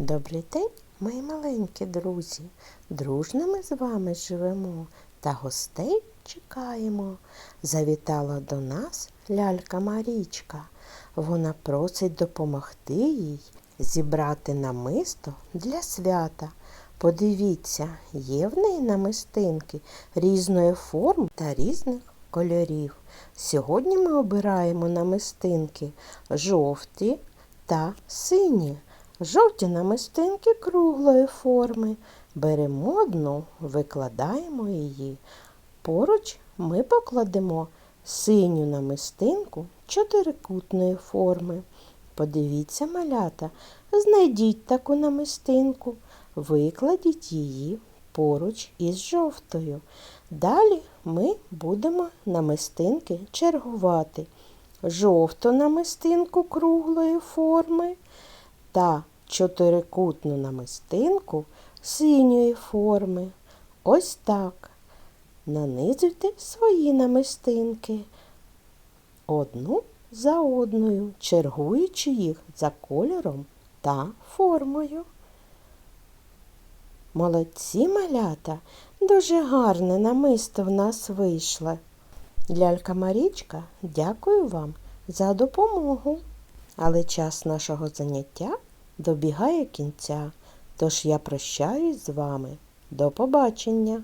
Добрий день, мої маленькі друзі. Дружно ми з вами живемо та гостей чекаємо. Завітала до нас лялька Марічка. Вона просить допомогти їй зібрати намисто для свята. Подивіться, є в неї намистинки різної форм та різних кольорів. Сьогодні ми обираємо намистинки жовті та сині. Жовті намистинки круглої форми. Беремо одну, викладаємо її. Поруч ми покладемо синю намистинку чотирикутної форми. Подивіться, малята, знайдіть таку намистинку, викладіть її поруч із жовтою. Далі ми будемо намистинки чергувати. Жовту намистинку круглої форми та чотирикутну намистинку синьої форми. Ось так. Нанизуйте свої намистинки одну за одною, чергуючи їх за кольором та формою. Молодці малята, дуже гарне намисто в нас вийшло. Лялька Марічка, дякую вам за допомогу. Але час нашого заняття добігає кінця, тож я прощаюсь з вами. До побачення!